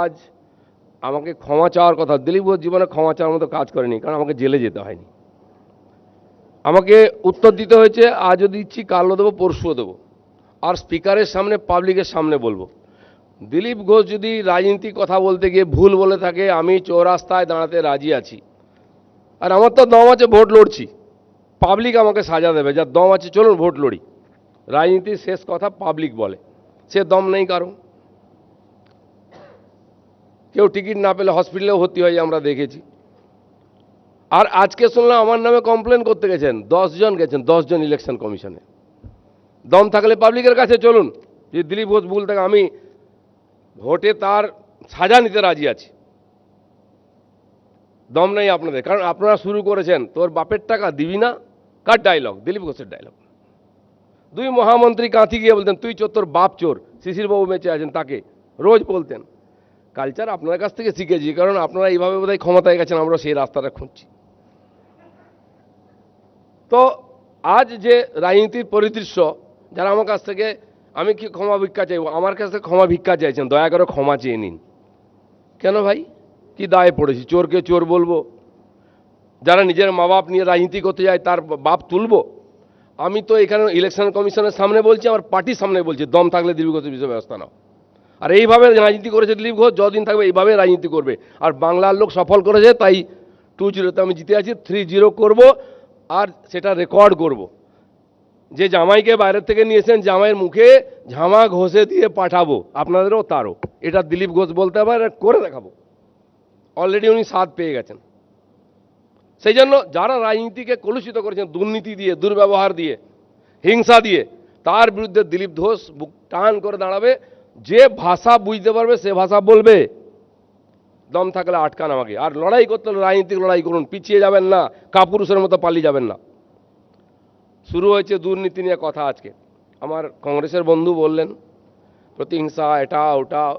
আজ আমাকে ক্ষমা চাওয়ার কথা, দিলীপ ঘোষ জীবনে ক্ষমা চাওয়ার মতো কাজ করেনি, কারণ আমাকে জেলে যেতে হয়নি। আমাকে উত্তর দিতে হয়েছে আজও দিচ্ছি কালও দেবো, পরশুও দেবো। আর স্পিকারের সামনে, পাবলিকের সামনে বলব। দিলীপ ঘোষ যদি রাজনীতি কথা বলতে গিয়ে ভুল বলে থাকে, আমি চৌরাস্তায় দাঁড়াতে রাজি আছি। আর আমার তো দম আছে, ভোট লড়ছি। পাবলিক আমাকে সাজা দেবে, যার দম আছে, চলুন ভোট লড়ি। রাজনীতির শেষ কথা পাবলিক বলে। সে দম নেই কারও। কেউ টিকিট না পেলে হসপিটালেও ভর্তি হয়ে আমরা দেখেছি। আর আজকে শুনলাম আমার নামে কমপ্লেন করতে গেছেন জন গেছেন জন ইলেকশন কমিশনে দম থাকলে পাবলিকের কাছে চলুন, যে দিলীপ ঘোষ ভুল থাকে আমি ভোটে তার সাজা নিতে রাজি আছি। দম নেই আপনাদের, কারণ আপনারা শুরু করেছেন, তোর বাপের টাকা দিবি না? কার ডায়লগ দিলীপ ঘোষের ডায়লগ দুই মহামন্ত্রী কাঁথি গিয়ে বলতেন, তুই চোর, তোর বাপ চোর শিশির বাবু বেঁচে আছেন তাকে। রোজ বলতেন। কালচার আপনার কাছ থেকে শিখেছি, কারণ আপনারা এইভাবে বোধহয় ক্ষমতায় গেছেন, আমরা সেই রাস্তাটা খুঁজছি। তো আজ যে রাজনীতির পরিদৃশ্য, যারা আমার কাছ থেকে, আমি কি ক্ষমা ভিক্ষা চাইব? আমার কাছ থেকে ক্ষমা ভিক্ষা চাইছেন, দয়া করে ক্ষমা চেয়ে নিন। কেন ভাই? কি দায়ে পড়েছি? চোরকে চোর বলব? যারা নিজের মা বাপ নিয়ে রাজনীতি করতে যায়, তার বাপ তুলবো? আমি তো এখানে ইলেকশন কমিশনের সামনে বলছি আমার পার্টির সামনে বলছি, দম থাকলে ঘোষের বিষয়ে ব্যবস্থা নাও। আর এইভাবে রাজনীতি করেছে দিলীপ ঘোষ, যতদিন থাকবে এইভাবে রাজনীতি করবে। আর বাংলার লোক সফল করেছে, তাই টু জিরোতে আমি জিতে আছি থ্রি জিরো করব আর সেটা রেকর্ড করব। যে জামাইকে বাইরের থেকে নিয়েছেন জামাইয়ের মুখে ঝামা ঘষে দিয়ে পাঠাবো, আপনাদেরও তারও। এটা দিলীপ ঘোষ বলতে পারে করে দেখাবো। অলরেডি উনি স্বাদ পেয়ে গেছেন। সেই জন্য যারা রাজনীতিকে কলুষিত করেছেন, দুর্নীতি দিয়ে, দুর্ব্যবহার দিয়ে, হিংসা দিয়ে, তার বিরুদ্ধে দিলীপ ঘোষ বুক টান করে দাঁড়াবে। যে ভাষা বুঝতে পারবে, সে ভাষা বলবে। দম থাকলে আটকান আমাকে। আর লড়াই করতে হলে রাজনীতিক লড়াই করুন, পিছিয়ে যাবেন না, কাপুরুষের মতো পালিয়ে যাবেন না। শুরু হয়েছে দুর্নীতি নিয়ে কথা আজকে। আমার কংগ্রেসের বন্ধু বললেন, প্রতিহিংসা, এটা, ওটা,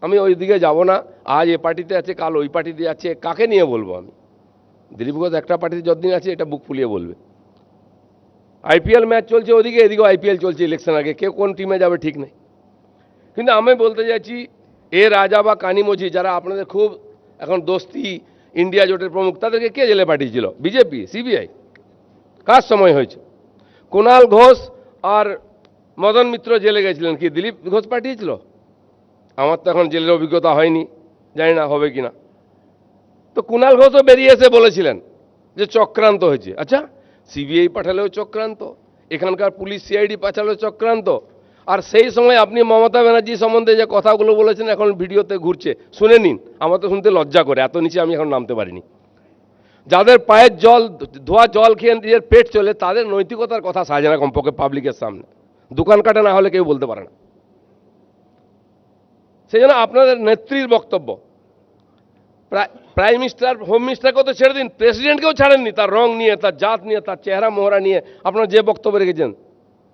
আমি ওই দিকে যাব না। আজ এ পার্টিতে আছে, কাল ওই পার্টিতে আছে, কাকে নিয়ে বলব আমি? দিলীপ ঘোষ, একটা পার্টিতে যতদিন আছে, এটা বুক ফুলিয়ে বলবে। আইপিএল ম্যাচ চলছে ওদিকে, এদিকেও আইপিএল চলছে ইলেকশন আগে। কে কোন টিমে যাবে, ঠিক নেই। কিন্তু আমি বলতে যাচ্ছি এ রাজা বা কানিমজি যারা আপনাদের খুব এখন দোস্তি, ইন্ডিয়া জোটের প্রমুখ, তাদেরকে কে জেলে পাঠিয়েছিল? BJP, CBI? কার সময় হয়েছে? কুণাল ঘোষ আর মদন মিত্র জেলে গেছিলেন কি? দিলীপ ঘোষ পাঠিয়েছিল? আমার তো এখন জেলের অভিজ্ঞতা হয়নি, জানি না হবে কি না তো কুণাল ঘোষও বেরিয়ে এসে বলেছিলেন যে চক্রান্ত হয়েছে। আচ্ছা সিবিআই পাঠালেও চক্রান্ত, এখানকার পুলিশ সিআইডি পাঠালেও চক্রান্ত আর সেই সময় আপনি মমতা ব্যানার্জি সম্বন্ধে যে কথাগুলো বলেছেন এখন ভিডিওতে ঘুরছে, শুনে নিন। আমার তো শুনতে লজ্জা করে, এত নিচে আমি এখন নামতে পারিনি। যাদের পায়ের জল, ধোয়া জল খেয়ে নিজের পেট চলে, তাদের নৈতিকতার কথা সাজে না কমপক্ষে পাবলিকের সামনে। দোকান কাটা না হলে কেউ বলতে পারে না। সেই জন্য আপনাদের নেত্রীর বক্তব্য। প্রাইম মিনিস্টার হোম মিনিস্টারকেও তো ছেড়ে দিন প্রেসিডেন্টকেও ছাড়েননি। তার রং নিয়ে, তার জাত নিয়ে, তার চেহারা, মোহরা নিয়ে আপনারা যে বক্তব্য রেখেছেন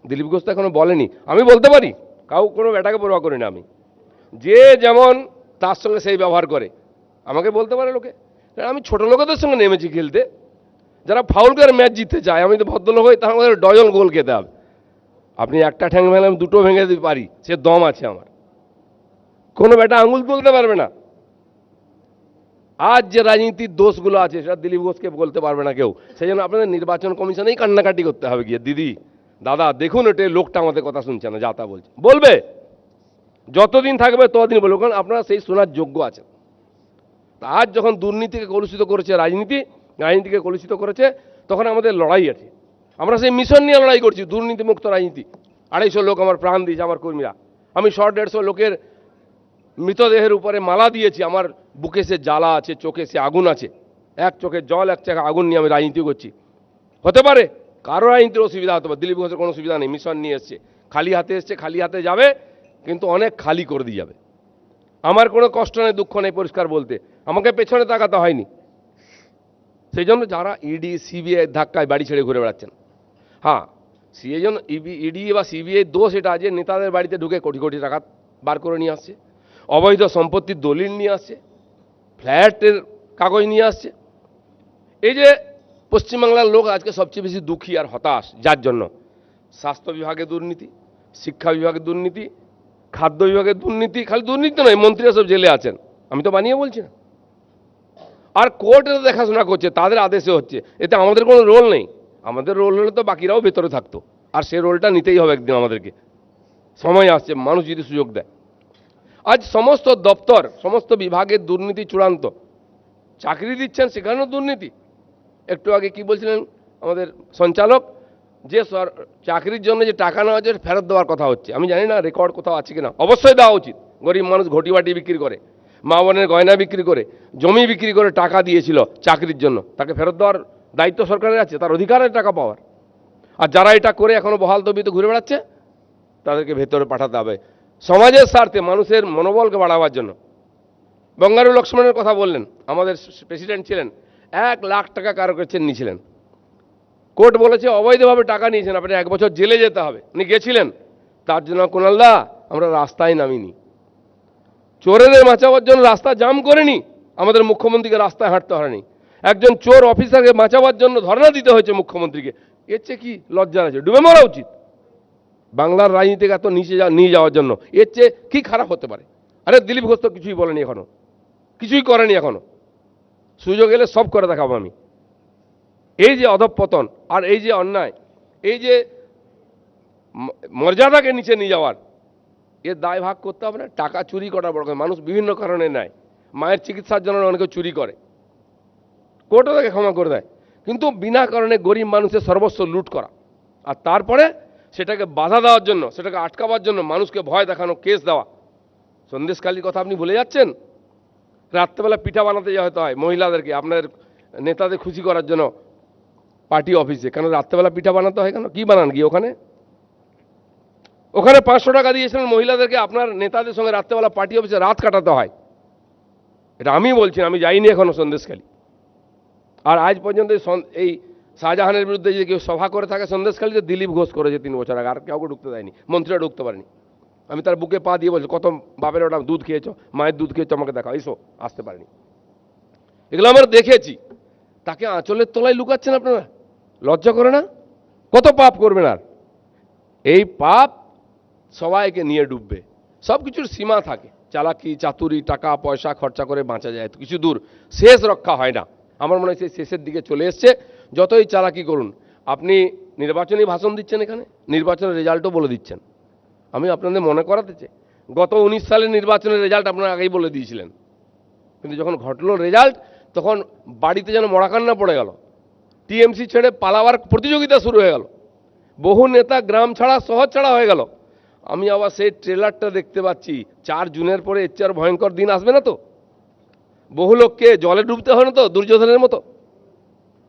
দিলীপ ঘোষ তো এখনও বলেনি। আমি বলতে পারি, কাউ কোনো ব্যাটাকে পরোয়া করি না আমি। যে যেমন তার সঙ্গে সেই ব্যবহার করে। আমাকে বলতে পারে লোকে। আমি ছোট লোকেদের সঙ্গে নেমেছি খেলতে। যারা ফাউল করে ম্যাচ জিততে চায়, আমি তো ভদ্রলোক হই, তাহলে আমাদের ডজন গোল খেতে হবে। আপনি একটা ঠ্যাং ভেঙে আমি দুটো ভেঙে দিতে পারি, সে দম আছে আমার। কোনো ব্যাটা আঙুল তুলতে পারবে না। আজ যে রাজনীতির দোষগুলো আছে, সেটা দিলীপ ঘোষকে বলতে পারবে না কেউ। সেই জন্য আপনাদের নির্বাচন কমিশনেই কান্নাকাটি করতে হবে গিয়ে, দিদি। দাদা, দেখুন এটা লোকটা আমাদের কথা শুনছে না, যা তা বলছে। বলবে, যতদিন থাকবে ততদিন বলবে, কারণ আপনারা সেই শোনার যোগ্য আছেন। আজ যখন দুর্নীতিকে কলুষিত করেছে রাজনীতি, রাজনীতিকে কলুষিত করেছে, তখন আমাদের লড়াই আছে। আমরা সেই মিশন নিয়ে লড়াই করছি, দুর্নীতিমুক্ত রাজনীতি। আড়াইশো লোক আমার প্রাণ দিয়েছে, আমার কর্মীরা। আমি শো দেড়শো লোকের মৃতদেহের উপরে মালা দিয়েছি, আমার বুকে সে জ্বালা আছে, চোখে সে আগুন আছে। এক চোখে জল, এক চোখে আগুন নিয়ে আমি রাজনীতি করছি। হতে পারে কারও রাজনীতির অসুবিধা হতে পারে। দিলীপ ঘোষের কোনো সুবিধা নেই, মিশন নিয়ে এসছে। খালি হাতে এসছে, খালি হাতে যাবে, কিন্তু অনেক খালি করে দিয়ে যাবে। আমার কোনো কষ্ট নেই, দুঃখ নেই পরিষ্কার বলতে। আমাকে পেছনে তাকাতে হয়নি। সেই জন্য যারা ইডি সিবিআই ধাক্কায় বাড়ি ছেড়ে ঘুরে বেড়াচ্ছেন হ্যাঁ সেই জন্য ইডি বা সিবিআই দোষ এটা যে নেতাদের বাড়িতে ঢুকে কোটি কোটি টাকা বার করে নিয়ে আসছে, অবৈধ সম্পত্তির দলিল নিয়ে আসছে, ফ্ল্যাটের কাগজ নিয়ে আসছে। এই যে পশ্চিমবাংলার লোক আজকে সবচেয়ে বেশি দুঃখী আর হতাশ, যার জন্য? স্বাস্থ্য বিভাগে দুর্নীতি, শিক্ষা বিভাগে দুর্নীতি, খাদ্য বিভাগের দুর্নীতি, খালি দুর্নীতি নয়, মন্ত্রীরা সব জেলে আছেন। আমি তো বানিয়ে বলছি না। আর কোর্ট দেখাশোনা করছে, তাদের আদেশে হচ্ছে। এতে আমাদের কোনো রোল নেই। আমাদের রোল হলে তো বাকিরাও ভেতরে থাকতো। আর সেই রোলটা নিতেই হবে একদিন আমাদেরকে। সময় আসছে, মানুষ যদি সুযোগ দেয়। আজ সমস্ত দপ্তর, সমস্ত বিভাগের দুর্নীতি চূড়ান্ত। চাকরি দিচ্ছেন, সেখানেও দুর্নীতি। একটু আগে কি বলছিলেন আমাদের সঞ্চালক? যে চাকরির জন্য যে টাকা নেওয়া হচ্ছে ফেরত দেওয়ার কথা হচ্ছে। আমি জানি না রেকর্ড কোথাও আছে কিনা। অবশ্যই দেওয়া উচিত। গরিব মানুষ ঘটি বাটি বিক্রি করে, মা বোনের গয়না বিক্রি করে, জমি বিক্রি করে টাকা দিয়েছিল চাকরির জন্য। তাকে ফেরত দেওয়ার দায়িত্ব সরকারের আছে, তার অধিকারের টাকা পাওয়ার। আর যারা এটা করে এখনও বহাল তবিতে ঘুরে বেড়াচ্ছে, তাদেরকে ভেতরে পাঠাতে হবে। সমাজের স্বার্থে মানুষের মনোবলকে বাড়াবার জন্য। বঙ্গারু লক্ষ্মণের কথা বললেন, আমাদের প্রেসিডেন্ট ছিলেন। এক লাখ টাকা কারও কাছে নিয়েছিলেন। কোর্ট বলেছে, অবৈধভাবে টাকা নিয়েছেন আপনি এক বছর জেলে যেতে হবে। উনি গেছিলেন। তার জন্য কুণালদা আমরা রাস্তায় নামিনি। চোরেদের বাঁচাবার জন্য রাস্তা জাম করেনি। আমাদের মুখ্যমন্ত্রীকে রাস্তায় হাঁটতে হয়নি। একজন চোর অফিসারকে বাঁচাবার জন্য ধর্ণা দিতে হয়েছে মুখ্যমন্ত্রীকে। এর চেয়ে কি লজ্জা আছে? ডুবে মরা উচিত। বাংলার রাজনীতিকে এত নিচে নিয়ে যাওয়ার জন্য, এর চেয়ে কি খারাপ হতে পারে? আরে, দিলীপ ঘোষ তো কিছুই বলেনি এখনও। কিছুই করেনি এখনও। সুযোগ এলে সব করে দেখাবো আমি। এই যে অধঃপতন আর এই যে অন্যায়, এই যে মর্যাদাকে নিচে নিয়ে যাওয়ার, এর দায় ভাগ করতে হবে না। টাকা চুরি করা বড়। মানুষ বিভিন্ন কারণে নেয়। মায়ের চিকিৎসার জন্য অনেকে চুরি করে। কোর্টও তাকে ক্ষমা করে দেয়। কিন্তু বিনা কারণে গরিব মানুষের সর্বস্ব লুট করা। আর তারপরে সেটাকে বাধা দেওয়ার জন্য, সেটাকে আটকাবার জন্য মানুষকে ভয় দেখানো, কেস দেওয়া। সন্দেশকালীর কথা আপনি ভুলে যাচ্ছেন? রাত্রেবেলা পিঠা বানাতে হতে হয় মহিলাদেরকে, আপনাদের নেতাদের খুশি করার জন্য পার্টি অফিসে। কেন রাত্রেবেলা পিঠা বানাতে হয় কেন? কী বানান গিয়ে ওখানে? ওখানে পাঁচশো টাকা দিয়েছিলেন মহিলাদেরকে, আপনার নেতাদের সঙ্গে রাত্রেবেলা পার্টি অফিসে রাত কাটাতে হয়। এটা আমি বলছি আমি যাইনি এখনও সন্দেশখালী। আর আজ পর্যন্ত এই শাহজাহানের বিরুদ্ধে যদি কেউ সভা করে থাকে, সন্দেশখালীতে দিলীপ ঘোষ করেছে তিন বছর আগে, আর কাউকে ঢুকতে দেয়নি, মন্ত্রীরা ঢুকতে পারেনি। আমি তার বুকে পা দিয়ে বলছি, কত বাপের ওটা দুধ খেয়েছ? মায়ের দুধ খেয়েছো? আমাকে দেখাও। এসো, আসতে পারেনি। এগুলো আমরা দেখেছি। তাকে আঁচলের তলায় লুকাচ্ছেন আপনারা? লজ্জা করে না? কত পাপ করবেন আর? এই পাপ সবাইকে নিয়ে ডুববে। সব কিছুর সীমা থাকে। চালাকি, চাতুরি, টাকা, পয়সা, খরচা করে বাঁচা যায়। কিছু দূর। শেষ রক্ষা হয় না। আমার মনে হয় সেই শেষের দিকে চলে এসছে। যতই চালাকি করুন, আপনি নির্বাচনী ভাষণ দিচ্ছেন এখানে? নির্বাচনের রেজাল্টও বলে দিচ্ছেন। আমি আপনাদের মনে করাতে চাই। গত উনিশ সালের নির্বাচনের রেজাল্ট আপনারা আগেই বলে দিয়েছিলেন। কিন্তু যখন ঘটলো রেজাল্ট, তখন বাড়িতে যেন মরাকান্না পড়ে গেল। টিএমসি ছেড়ে পালাবার প্রতিযোগিতা শুরু হয়ে গেল। বহু নেতা গ্রাম ছাড়া, শহর ছাড়া হয়ে গেল। আমি আবার সেই ট্রেলারটা দেখতে পাচ্ছি। চার জুনের পরে এর চেয়ে আর ভয়ঙ্কর দিন আসবে না তো? বহু লোককে জলে ডুবতে হয় না তো, দুর্যোধনের মতো?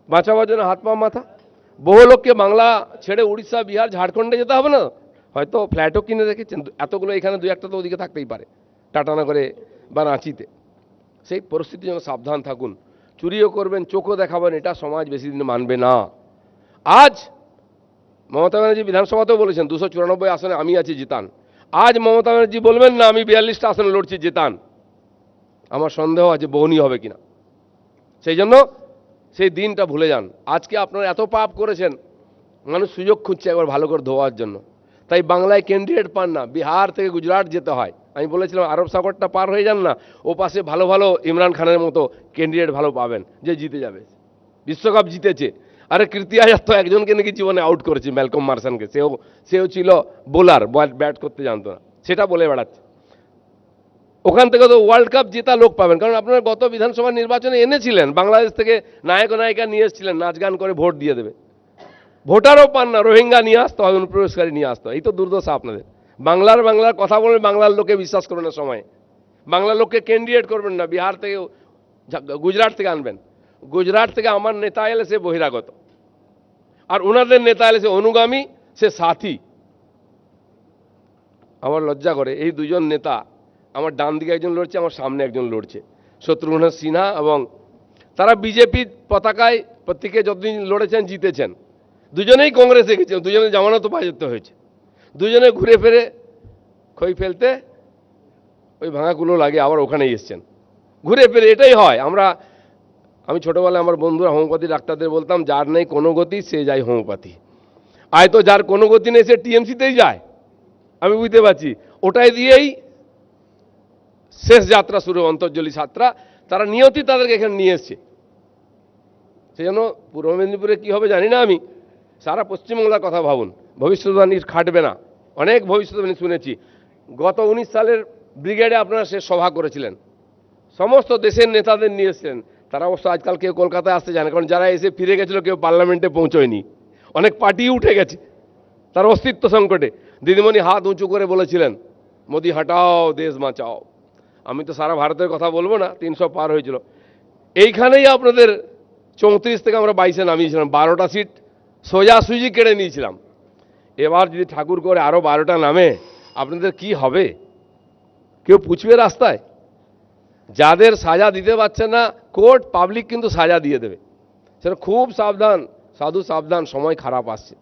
বাঁচাবার জন্য হাত পা মাথা? বহু লোককে বাংলা ছেড়ে উড়িষ্যা, বিহার, ঝাড়খণ্ডে যেতে হবে না? হয়তো ফ্ল্যাটও কিনে রেখেছেন এতগুলো এখানে দু একটা তো ওদিকে থাকতেই পারে টাটানগরে বা রাঁচিতে। সেই পরিস্থিতির জন্য সাবধান থাকুন। চুরিও করবেন, চোখও দেখাবেন, এটা সমাজ বেশি দিন মানবে না। আজ মমতা ব্যানার্জি বিধানসভাতেও বলেছেন, দুশো চুরানব্বই আসনে আমি আছি জিতান। আজ মমতা ব্যানার্জি বলবেন, না, আমি বিয়াল্লিশটা আসনে লড়ছি জিতান। আমার সন্দেহ আছে বহনী হবে কিনা। সেই জন্য সেই দিনটা ভুলে যান। আজকে আপনারা এত পাপ করেছেন, মানুষ সুযোগ খুঁজছে একবার ভালো করে ধোয়ার জন্য। তাই বাংলায় ক্যান্ডিডেট পান না। বিহার থেকে গুজরাট যেতে হয়। আমি বলেছিলাম, আরব সাগরটা পার হয়ে যান না। ও পাশে ভালো ভালো ইমরান খানের মতো ক্যান্ডিডেট ভালো পাবেন, যে জিতে যাবে। বিশ্বকাপ জিতেছে। আরে কৃতি আজাদ তো একজনকে নাকি জীবনে আউট করেছে ম্যালকম মার্সানকে। সেও সেও ছিল বোলার ব্যাট করতে জানতো না। সেটা বলে বেড়াচ্ছে। ওখান থেকে তো ওয়ার্ল্ড কাপ জেতা লোক পাবেন। কারণ আপনারা গত বিধানসভা নির্বাচনে এনেছিলেন। বাংলাদেশ থেকে নায়ক নায়িকা নিয়ে এসেছিলেন। নাচ গান করে ভোট দিয়ে দেবে। ভোটারও পান না, রোহিঙ্গা নিয়ে আসতে হয় অনুপ্রবেশকারী নিয়ে আসতে। হয় এই তো দুর্দশা আপনাদের। বাংলার বাংলার কথা বলে বাংলার লোকে বিশ্বাস করবেন না সময়ে। বাংলার লোককে ক্যান্ডিডেট করবেন না, বিহার থেকে গুজরাট থেকে আনবেন। গুজরাট থেকে আমার নেতা এলে সে বহিরাগত। আর ওনাদের নেতা এলে সে অনুগামী, সে সাথী। আমার লজ্জা করে, এই দুজন নেতা, আমার ডান দিকে একজন লড়ছে, আমার সামনে একজন লড়ছে। শত্রুঘ্ন সিনহা এবং তারা বিজেপির পতাকায় প্রত্যেকে যতদিন লড়েছেন, জিতেছেন। দুজনেই কংগ্রেসে গেছেন দুজনে জামানতও বাজেতে হয়েছে। দুজনে ঘুরে ফিরে খই ফেলতে ওই ভাঙাগুলো লাগে আবার ওখানেই এসছেন। ঘুরে ফিরে এটাই হয়। আমরা, আমি ছোটোবেলায় আমার বন্ধুরা হোমিওপ্যাথি ডাক্তারদের বলতাম, যার নেই কোনো গতি, সে যায় হোমিওপ্যাথি। আয় তো যার কোনো গতি নেই, সে টিএমসিতেই যায়। আমি বুঝতে পারছি। ওটাই দিয়েই শেষ যাত্রা শুরু, অন্তর্জলি যাত্রা তারা নিয়তি তাদেরকে এখানে নিয়ে এসছে। সেই জন্য পূর্ব মেদিনীপুরে কী হবে জানি না আমি। সারা পশ্চিমবাংলার কথা ভাবুন। ভবিষ্যৎবাণী খাটবে না। অনেক ভবিষ্যৎবাণী শুনেছি। গত উনিশ সালের ব্রিগেডে আপনারা সে সভা করেছিলেন। সমস্ত দেশের নেতাদের নিয়ে এসেছেন তারা অবশ্য আজকাল কেউ কলকাতায় আসতে জানে কারণ যারা এসে ফিরে গেছিল কেউ পার্লামেন্টে পৌঁছয়নি। অনেক পার্টি উঠে গেছে। তার অস্তিত্ব সংকটে। দিদিমণি হাত উঁচু করে বলেছিলেন, মোদি, হাটাও, দেশ বাঁচাও। আমি তো সারা ভারতের কথা বলব না, তিনশো পার হয়েছিল। এইখানেই আপনাদের চৌত্রিশ থেকে আমরা বাইশে নামিয়েছিলাম, বারোটা সিট। সোজাসুজি কেড়ে নিয়েছিলাম। এবার যদি ঠাকুর করে আরও বারোটা নামে, আপনাদের কি হবে? কেউ পুছবে রাস্তায়? যাদের সাজা দিতে পারছে না, কোর্ট, পাবলিক কিন্তু সাজা দিয়ে দেবে। সেটা খুব সাবধান, সাধু সাবধান, সময় খারাপ আসছে।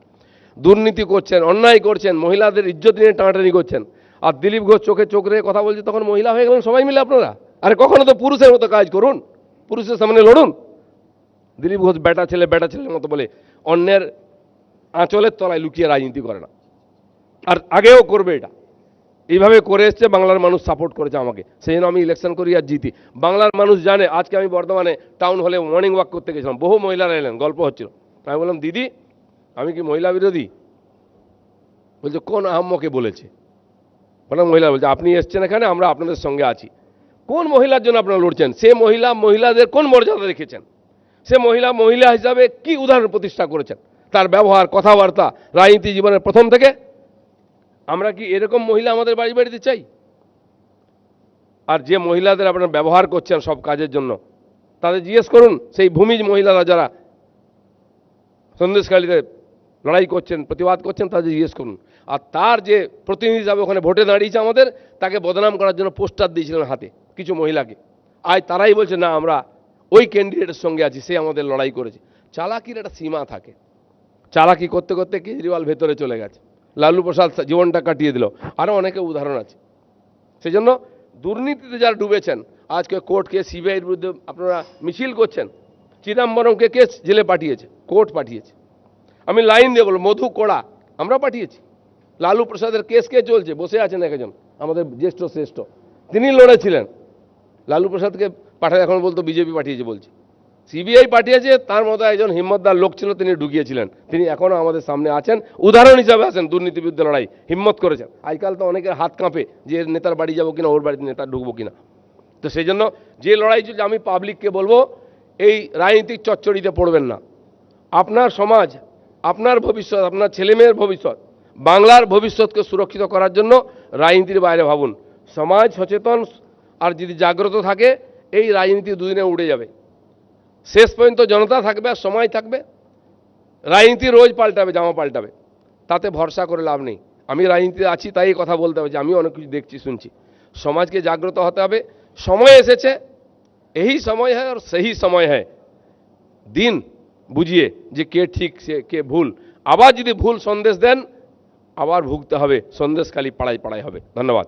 দুর্নীতি করছেন, অন্যায় করছেন, মহিলাদের ইজ্জত নিয়ে টানাটানি করছেন। আর দিলীপ ঘোষ চোখে চোখ রেখে কথা বলছে, তখন মহিলা হয়ে গেলেন সবাই মিলে আপনারা। আরে কখনো তো পুরুষের মতো কাজ করুন, পুরুষের সামনে লড়ুন। দিলীপ ঘোষ, বেটা ছেলে, বেটা ছেলের মতো বলে অন্যের আঁচলের তলায় লুকিয়ে রাজনীতি করে না। আর আগেও করবে এটা। এইভাবে করে এসছে, বাংলার মানুষ সাপোর্ট করেছে আমাকে। সেই জন্য আমি ইলেকশন করি আর জিতি। বাংলার মানুষ জানে, আজকে আমি বর্ধমানে টাউন হলে মর্নিং ওয়াক করতে গেছিলাম। বহু মহিলারা এলেন, গল্প হচ্ছিল। আমি বললাম, দিদি, আমি কি মহিলা বিরোধী? বলছে, কোন আহম্মকে বলেছে? বললাম, মহিলা, বলছে, আপনি এসছেন এখানে, আমরা আপনাদের সঙ্গে আছি। কোন মহিলার জন্য আপনারা লড়ছেন? সে মহিলা, মহিলাদের কোন মর্যাদা রেখেছেন? সে মহিলা মহিলা হিসাবে কি উদাহরণ প্রতিষ্ঠা করেছেন? তার ব্যবহার, কথাবার্তা, রাজনীতি জীবনের প্রথম থেকে? আমরা কি এরকম মহিলা আমাদের বাড়ি বাড়িতে চাই? আর যে মহিলাদের আপনারা ব্যবহার করছেন সব কাজের জন্য, তাদের জিজ্ঞেস করুন, সেই ভূমিজ মহিলারা যারা সন্দেশকালীতে লড়াই করছেন, প্রতিবাদ করছেন, তাদের জিজ্ঞেস করুন। আর তার যে প্রতিনিধি হিসাবে ওখানে ভোটে দাঁড়িয়েছে আমাদের, তাকে বদনাম করার জন্য পোস্টার দিয়েছিলেন হাতে, কিছু মহিলাকে। আজ তারাই বলছে, না, আমরা ওই ক্যান্ডিডেটের সঙ্গে আছি, সে আমাদের লড়াই করেছে। চালাকির একটা সীমা থাকে। চালাকি করতে করতে কেজরিওয়াল ভেতরে চলে গেছে। লালু প্রসাদ জীবনটা কাটিয়ে দিল। আরও অনেকে উদাহরণ আছে। সেই জন্য দুর্নীতিতে যারা ডুবেছেন, আজকে কোর্টকে সিবিআইয়ের বিরুদ্ধে আপনারা মিছিল করছেন, চিদম্বরমকে কেস জেলে পাঠিয়েছে কোর্ট পাঠিয়েছে। আমি লাইন দিয়ে বলব, মধু কোড়া, আমরা পাঠিয়েছি। লালু প্রসাদের কেস কে চলছে? বসে আছেন একজন, আমাদের জ্যেষ্ঠ শ্রেষ্ঠ। তিনি লড়েছিলেন। লালু প্রসাদকে পাঠায়, এখন বলতো বিজেপি পাঠিয়েছে বলছে। সিবিআই পাঠিয়েছে, তার মতো একজন হিম্মতদার লোক ছিল, তিনি ঢুকিয়েছিলেন। তিনি এখনও আমাদের সামনে আছেন, উদাহরণ হিসাবে আছেন, দুর্নীতি বিরুদ্ধে লড়াই, হিম্মত করেছেন। আজকাল তো অনেকের হাত কাঁপে যে নেতার বাড়ি যাব কিনা, ওর বাড়িতে নেতা ঢুকবো কিনা। তো সেই জন্য যে লড়াই চলছে, আমি পাবলিককে বলব, এই রাজনীতিক চচ্চড়িতে পড়বেন না। আপনার সমাজ, আপনার ভবিষ্যৎ, আপনার ছেলেমেয়ের ভবিষ্যৎ, বাংলার ভবিষ্যৎকে সুরক্ষিত করার জন্য রাজনীতির বাইরে ভাবুন। সমাজ সচেতন, আর যদি জাগ্রত থাকে এই রাজনীতি দুদিনে উড়ে যাবে। শেষ পর্যন্ত জনতা থাকবে আর সময় থাকবে। রাজনীতি রোজ পাল্টাবে, জামা পাল্টাবে। তাতে ভরসা করে লাভ নেই। আমি রাজনীতিতে আছি, তাই কথা বলতে হবে যে আমি অনেক কিছু দেখছি, শুনছি। সমাজকে জাগ্রত হতে হবে। সময় এসেছে, এই সময় হ্যাঁ আর সেই সময় হ্যাঁ। দিন বুঝিয়ে যে কে ঠিক, সে কে ভুল। আবার যদি ভুল সন্দেশ দেন, আবার ভুগতে হবে। সন্দেশখালি পাড়ায় পাড়ায় হবে। ধন্যবাদ।